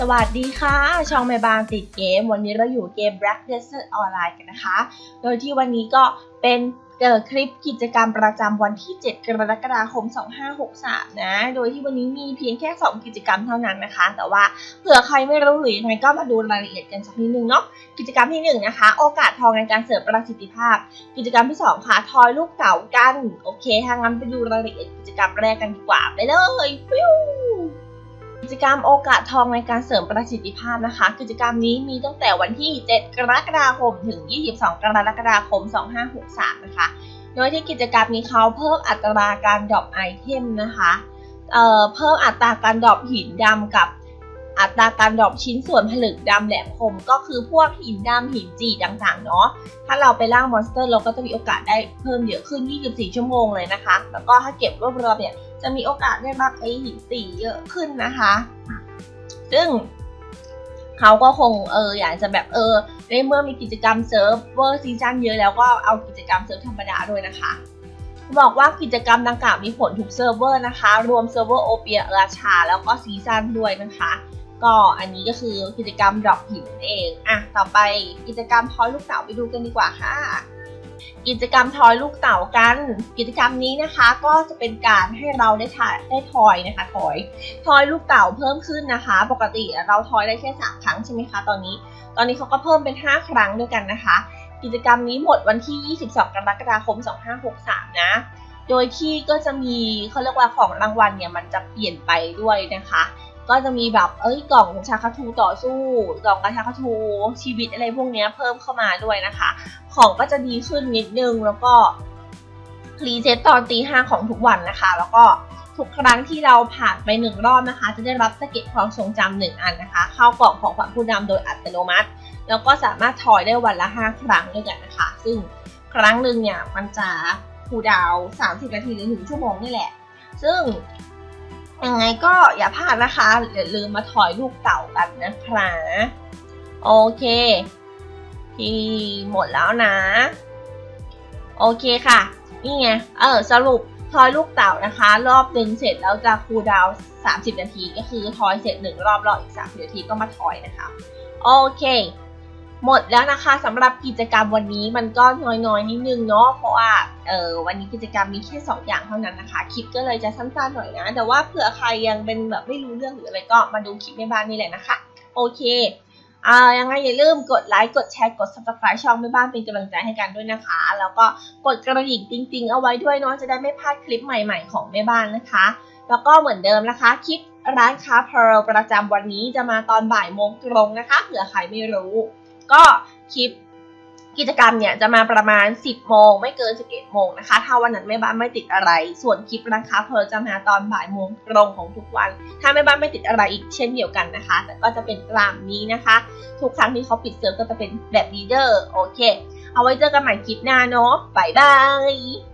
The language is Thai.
สวัสดีค่ะ ช่องแม่บานติดเกม วันนี้เราอยู่เกม Black Desert Online กันนะคะ โดยที่วันนี้ก็เป็นเกิดคลิปกิจกรรมประจำวันที่ 7 กรกฎาคม 2563 นะ โดยที่วันนี้มีเพียงแค่ 2 กิจกรรมเท่านั้นนะคะ แต่ว่าเผื่อใครไม่รู้หรือยังไงก็มาดูรายละเอียดกันสักนิดนึงเนาะ กิจกรรมที่ 1 นะคะ โอกาสทองในการเสริมประสิทธิภาพ กิจกรรมที่ 2 ค่ะ ทอยลูกเต๋ากัน โอเค ถ้างั้นไปดูรายละเอียดกิจกรรมแรกกันดีกว่า ไปเลยฟิว กิจกรรมโอกาสทองในการเสริมประสิทธิภาพนะคะ กิจกรรมนี้มีตั้งแต่วันที่ 7 กรกฎาคม ถึง 22 กรกฎาคม 2563 นะคะ โดยที่กิจกรรมนี้เขาเพิ่มอัตราการดรอปไอเทมนะคะเเพิ่มอัตราการดรอปหินดำกับ อัตราการดรอปชิ้นส่วนผลึกดำแหลมคมก็คือพวกหินดำหินจีต่างๆเนาะ ถ้าเราไปล่างมอนสเตอร์เราก็จะมีโอกาสได้เพิ่มเยอะขึ้น 24 ชั่วโมงเลยนะคะ แล้วก็ถ้าเก็บรวบรวมเนี่ยจะมีโอกาสได้รับไอหินสีเยอะขึ้นนะคะ ซึ่งเขาก็คงเอออยากจะแบบเออในเมื่อมีกิจกรรมเซิร์ฟเวอร์ซีซั่นเยอะแล้วก็เอากิจกรรมเซิร์ฟธรรมดาด้วยนะคะบอกว่ากิจกรรมดังกล่าวมีผลทุกเซิร์ฟเวอร์นะคะ รวมเซิร์ฟเวอร์โอเปียราชา แล้วก็ซีซั่นด้วยนะคะ ก็อันนี้ก็คือกิจกรรมดรอปหินเองอะต่อไปกิจกรรมทอยลูกเต๋าไปดูกันดีกว่าค่ะกิจกรรมทอยลูกเต๋ากัน กิจกรรมนี้นะคะก็จะเป็นการให้เราได้ถ่ายได้ทอยนะคะทอยทอยลูกเต๋าเพิ่มขึ้นนะคะ ปกติเราทอยได้แค่3ครั้งใช่ไหมคะตอนนี้ ตอนนี้เขาก็เพิ่มเป็น 5 ครั้งด้วยกันนะคะ กิจกรรมนี้หมดวันที่ 22 กรกฎาคม 2563 นะ โดยที่ก็จะมีเขาเรียกว่าของรางวัลเนี่ยมันจะเปลี่ยนไปด้วยนะคะ ก็จะมีแบบเอ้ยกล่องชาคาทูต่อสู้กล่องกระชาคาทูชีวิตอะไรพวกนี้เพิ่มเข้ามาด้วยนะคะ ของก็จะดีขึ้นนิดนึงแล้วก็รีเซ็ตตอนตีห้าของทุกวันนะคะ แล้วก็ทุกครั้งที่เราผ่านไปหนึ่งรอบนะคะ จะได้รับสเก็ตความทรงจำหนึ่งอันนะคะ เข้ากล่องของขวัญผู้นำโดยอัตโนมัติ แล้วก็สามารถถอยได้วันละห้าครั้งด้วยกันนะคะ ซึ่งครั้งหนึ่งเนี่ยมันจะคูดาว 30 นาทีหรือหนึ่งชั่วโมงนี่แหละ ซึ่ง ยังไงก็อย่าพลาดนะคะอย่าลืมมาถอยลูกเต่ากันนะคะโอเคที่หมดแล้วนะ โอเคค่ะ นี่ไง เออสรุปทอยลูกเต่านะคะ รอบหนึ่งเสร็จแล้วจะคูลดาวน์30 นาที ก็คือทอยเสร็จหนึ่งรอบรอบอีก 30 นาทีก็มาทอยนะคะ โอเค หมดแล้วนะคะสำหรับกิจกรรมวันนี้มันก็น้อยๆนิดนึงเนาะเพราะว่า เออวันนี้กิจกรรมมีแค่2อย่างเท่านั้นนะคะ คลิปก็เลยจะสั้นๆหน่อยนะ แต่ว่าเผื่อใครยังเป็นแบบไม่รู้เรื่องหรืออะไรก็มาดูคลิปในบ้านนี่แหละนะคะ โอเคอ่ายังไงอย่าลืมกดไลค์กดแชร์กด subscribe ช่องแม่บ้านเป็นกำลังใจให้กันด้วยนะคะ แล้วก็กดกระดิ่งติ๊งๆเอาไว้ด้วยเนาะจะได้ไม่พลาดคลิปใหม่ๆของแม่บ้านนะคะ แล้วก็เหมือนเดิมนะคะคลิปร้านค้า Pearl ประจำวันนี้จะมาตอนบ่ายโมงตรงนะคะเผื่อใครไม่รู้ ก็คลิป กิจกรรมเนี่ยจะมาประมาณ 10 โมง ไม่เกิน 11 โมงนะคะ ถ้าวันนั้นแม่บ้านไม่ติดอะไร ส่วนคลิปร้านค้า Pearl จะมาตอนบ่ายโมงตรงของทุกวัน ถ้าแม่บ้านไม่ติดอะไรอีกเช่นเดียวกันนะคะ แต่ก็จะเป็นตามนี้นะคะ ทุกครั้งที่เขาปิดเซิร์ฟก็จะเป็นแบบลีเดอร์โอเค เอาไว้เจอกันใหม่คลิปหน้าเนาะบายบาย